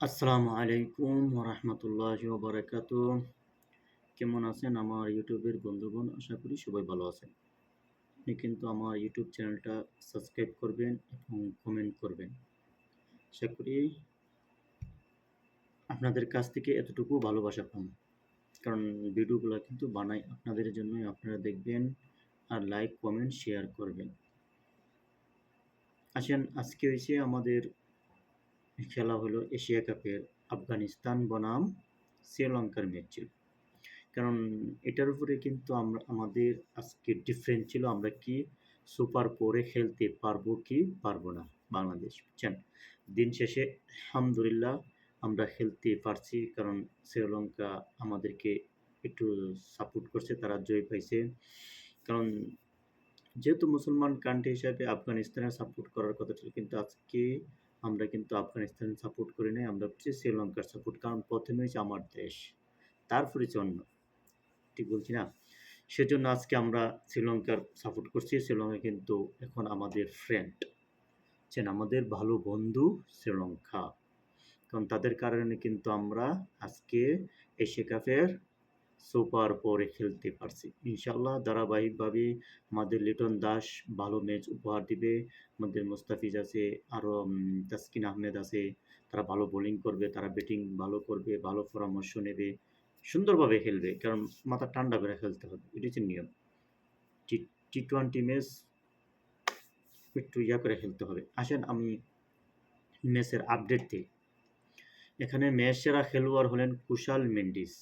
আসসালামু আলাইকুম রহমতুল্লাহ বারাকাত কেমন আছেন আমার ইউটিউবের বন্ধুগণ? আশা করি সবাই ভালো আছেন। আপনি কিন্তু আমার ইউটিউব চ্যানেলটা সাবস্ক্রাইব করবেন এবং কমেন্ট করবেন। আশা করি আপনাদের কাছ থেকে এতটুকু ভালোবাসা পান। কারণ ভিডিওগুলো কিন্তু বানাই আপনাদের জন্যই আপনারা দেখবেন আর লাইক, কমেন্ট, শেয়ার করবেন। আসেন, আজকে হয়েছে আমাদের খেলা হলো এশিয়া কাপের আফগানিস্তান বনাম শ্রীলঙ্কার ম্যাচ ছিল। কারণ এটার উপরে কিন্তু আমরা, আমাদের আজকে ডিফারেন্স ছিল, আমরা কি সুপার ফোরে খেলতে পারব কি পারব না বাংলাদেশ। বুঝছেন? দিন শেষে আলহামদুলিল্লাহ আমরা খেলতে পারছি, কারণ শ্রীলঙ্কা আমাদেরকে একটু সাপোর্ট করছে, তারা জয় পাইছে। কারণ যেহেতু মুসলমান কান্ট্রি হিসাবে আফগানিস্তানের সাপোর্ট করার কথা ছিল কিন্তু আজকে আমরা কিন্তু আফগানিস্তান সাপোর্ট করি নাই, আমরা হচ্ছে শ্রীলঙ্কার সাপোর্ট কারণ প্রথমে হচ্ছে আমার দেশ, তারপরে হচ্ছে অন্য। ঠিক বলছি না? সেজন্য আজকে আমরা শ্রীলঙ্কার সাপোর্ট করছি, শ্রীলঙ্কা কিন্তু এখন আমাদের ফ্রেন্ড চেন আমাদের ভালো বন্ধু শ্রীলঙ্কা। কারণ তাদের কারণে কিন্তু আমরা আজকে এশিয়া কাপের সুপার পরে খেলতে পারছি। ইনশাল্লাহ ধারাবাহিকভাবে আমাদের লিটন দাস ভালো ম্যাচ উপহার দিবে। আমাদের মুস্তাফিজ আছে, আরও তাসকিন আহমেদ আছে। তারা ভালো বোলিং করবে, তারা ব্যাটিং ভালো করবে, ভালো পরামর্শ নেবে। সুন্দরভাবে খেলবে, কারণ মাথা ঠান্ডা করে খেলতে হবে, এটি হচ্ছে নিয়ম। টি টি টোয়েন্টি ম্যাচ একটু ইয়া করে খেলতে হবে। আসেন আমি ম্যাচের আপডেট দিই। এখানে ম্যাচ সেরা খেলোয়াড় হলেন কুশাল মেন্ডিস।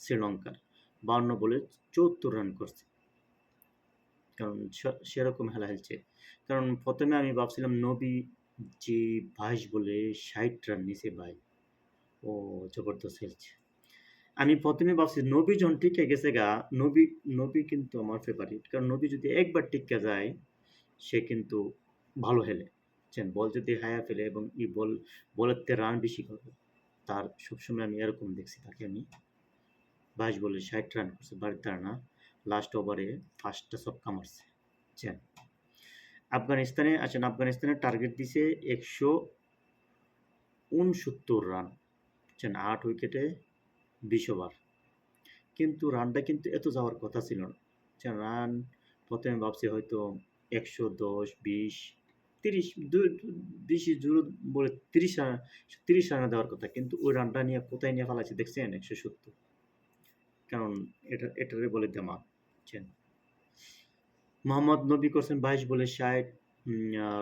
শ্রীলঙ্কার। বাউন্ন বলে চৌত্তর রান করছে। কারণ সেরকম হেলা খেলছে। কারণ প্রথমে আমি ভাবছিলাম নবী যে বাইশ বলে ষাট রান নিছে ভাই। ও জবরদস্ত খেলছে। আমি প্রথমে ভাবছি নবী জন টিকে গেছে গা, নবী নবী কিন্তু আমার ফেভারিট কারণ নবী যদি একবার টিকে যায়, সে কিন্তু ভালো খেলে। বল যদি হায়া ফেলে এবং ই বল, বলের রান বেশি করবে তার সবসময় আমি এরকম দেখছি, তাকে আমি বাইশ বলে ষাট রান করছে বাড়ির না। লাস্ট ওভারে ফার্স্টটা ছক্কা মারছে, চেন। আফগানিস্তানে আছেন আফগানিস্তানের টার্গেট দিছে একশো উনসত্তর রান চেন, আট উইকেটে বিশ ওভার কিন্তু রানটা কিন্তু এত যাওয়ার কথা ছিল না। চেন রান প্রথমে ভাবছি হয়তো একশো দশ, বিশ, তিরিশ বেশি জোর বলে তিরিশ রান তিরিশ রানে দেওয়ার কথা। কিন্তু ওই রানটা নিয়ে কোথায় নিয়ে ফেলাচ্ছে, দেখছেন? একশো সত্তর। কারণ এটা, এটারে বলে দেমা বুঝছেন? মোহাম্মদ নবী করছেন বাইশ বলে ষাট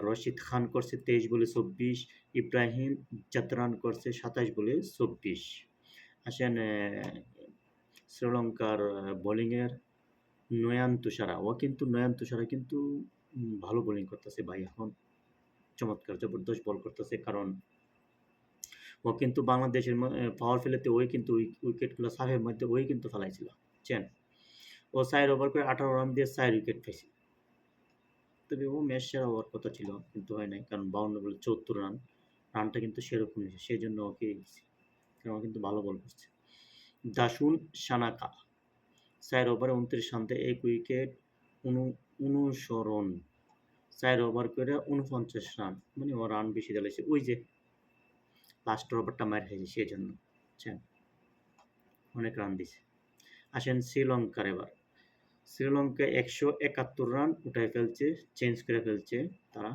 রশিদ খান করছে তেইশ বলে চব্বিশ, ইব্রাহিম চাতরান করছে সাতাশ বলে চব্বিশ। আসেন শ্রীলঙ্কার বোলিংয়ের নয়ান তুষারা। ও কিন্তু, নয়ান তুষারা কিন্তু ভালো বোলিং করতেছে ভাই এখন। চমৎকার, জবরদস্ত বল করতেছে। কারণ ও কিন্তু বাংলাদেশের পাওয়ার ফেলেতে ওই কিন্তু উইকেটগুলো সাফের মধ্যে ওই কিন্তু ফেলাইছিল, চেন। ও চার ওভার করে আঠারো রান দিয়ে চার উইকেট পেয়েছে তবে ও ম্যাচ সেরা হওয়ার কথা ছিল, কিন্তু হয় নাই, কারণ বাউন্ন বলে চৌত্তর রান রানটা কিন্তু সেরকম হয়েছে সেই জন্য ওকে দিচ্ছে কারণ ও কিন্তু ভালো বল করছে। দাসুন সানাকা চার ওভারে উনত্রিশ রান দিয়ে এক উইকেট উনু অনুসরণ চার ওভার করে উনপঞ্চাশ রান মানে ও রান বেশি দিলেছে ওই যে লাস্ট ওভারটা মার হয়েছে সেই জন্য বুঝছেন অনেক রান দিছে। আসেন শ্রীলঙ্কার এবার। শ্রীলঙ্কা একশো একাত্তর রান উঠায় ফেলছে, চেঞ্জ করে ফেলছে তারা।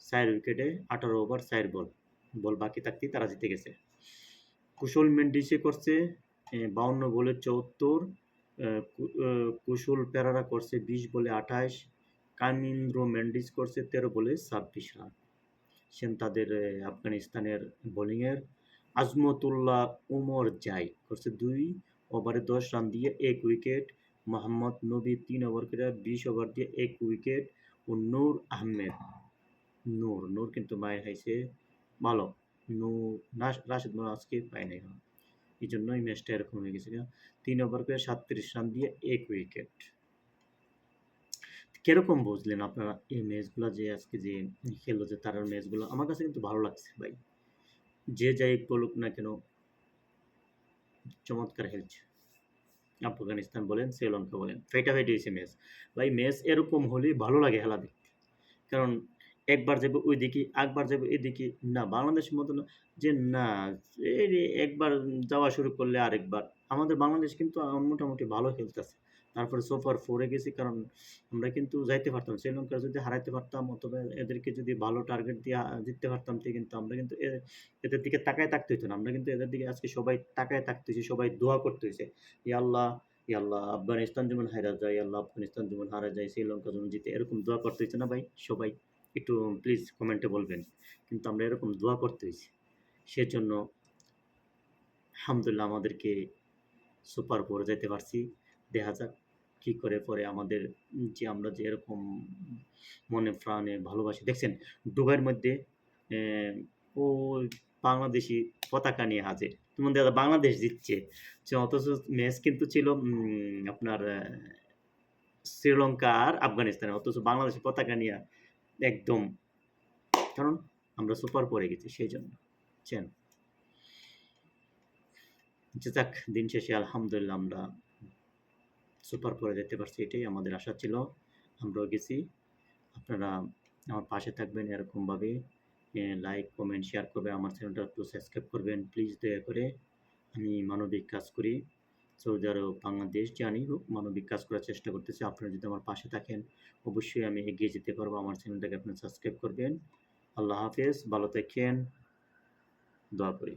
চার উইকেটে আঠারো ওভার, চার বল। বল বাকি থাকতেই তারা জিতে গেছে। কুশল মেন্ডিসে করছে বাউন্ন বলে চৌত্তর কুশল পেরারা করছে বিশ বলে আঠাশ, কামিন্দ্র মেন্ডিস করছে তেরো বলে ছাব্বিশ রান। সেন তাদের আফগানিস্তানের বোলিংয়ের। আজমতুল্লাহ উমর জাই করছে দুই ওভারে দশ রান দিয়ে এক উইকেট। মোহাম্মদ নবী তিন ওভার করে বিশ ওভার দিয়ে এক উইকেট। ও নূর আহমেদ, নূর নূর কিন্তু মায়ের হাইছে ভালো। নূর রাশেদ মোর আজকে পায় নাই এই জন্যই ম্যাচটা এরকম হয়ে গেছে তিন ওভার করে সাতত্রিশ রান দিয়ে এক উইকেট। কীরকম বুঝলেন আপনারা এই ম্যাচগুলো যে আজকে যে খেললো যে তারার ম্যাচগুলো আমার কাছে কিন্তু ভালো লাগছে ভাই। যে যাই বলুক না কেন, চমৎকার খেলছে আফগানিস্তান বলেন, শ্রীলঙ্কা বলেন ফেটাফেটি হয়েছে ম্যাচ ভাই ম্যাচ এরকম হলে ভালো লাগে খেলা দেখতে। কারণ একবার যাবে ওইদিকে, একবার যাবে এদিকে। না বাংলাদেশের মতো না যে না একবার যাওয়া শুরু করলে আরেকবার। আমাদের বাংলাদেশ কিন্তু মোটামুটি ভালো খেলতেছে। তারপরে সো ফার 4 এ গেছি কারণ আমরা কিন্তু যাইতে পারতাম। শ্রীলঙ্কা যদি হারাইতে পারতাম অথবা এদেরকে যদি ভালো টার্গেট দিয়ে জিততে পারতাম তে কিন্তু আমরা কিন্তু এদের দিকে তাকায় থাকতে হইতো না। আমরা কিন্তু এদের দিকে আজকে সবাই তাকায় থাকতে হইছে, সবাই দোয়া করতে হয়েছে আল্লাহ, আল্লাহ আফগানিস্তান যেমন হাইরা যায়, আল্লাহ আফগানিস্তান যেমন হারা যায়, শ্রীলঙ্কা যেমন জিতে এরকম দোয়া করতে হইছে না ভাই সবাই? একটু প্লিজ কমেন্টে বলবেন। কিন্তু আমরা এরকম দোয়া করতে হইছে। সেজন্য আলহামদুলিল্লাহ আমাদেরকে সুপার 4 এ যাইতে পারছি। দেখা যাক কি করে পরে আমাদের যে আমরা যে এরকম মনে প্রাণে ভালোবাসি। দেখছেন, দুবাইয়ের মধ্যে ও বাংলাদেশি পতাকা নিয়ে হাজির। দেখা যায় বাংলাদেশ জিতছে। যে অথচ ম্যাচ কিন্তু ছিল আপনার শ্রীলঙ্কা আর আফগানিস্তানে অথচ বাংলাদেশের পতাকা নিয়া একদম কারণ আমরা সুপার 4 এ গেছি সেইজন্য। বুঝছেন? যে যাক দিন শেষে আলহামদুলিল্লাহ আমরা সুপার 4 এ যেতে পারছি এটাই আমাদের আশা ছিল। আমরাও গেছি। আপনারা আমার পাশে থাকবেন এরকমভাবে লাইক, কমেন্ট, শেয়ার করবেন। আমার চ্যানেলটা একটু সাবস্ক্রাইব করবেন প্লিজ দয়া করে। আমি মানবিক কাজ করি। সৌদি আরব, বাংলাদেশ জানি হোক মানবিক কাজ করার চেষ্টা করতেছি। আপনারা যদি আমার পাশে থাকেন অবশ্যই আমি এগিয়ে যেতে পারব। আমার চ্যানেলটাকে আপনারা সাবস্ক্রাইব করবেন। আল্লাহ হাফেজ, ভালো থাকেন। দোয়া করি।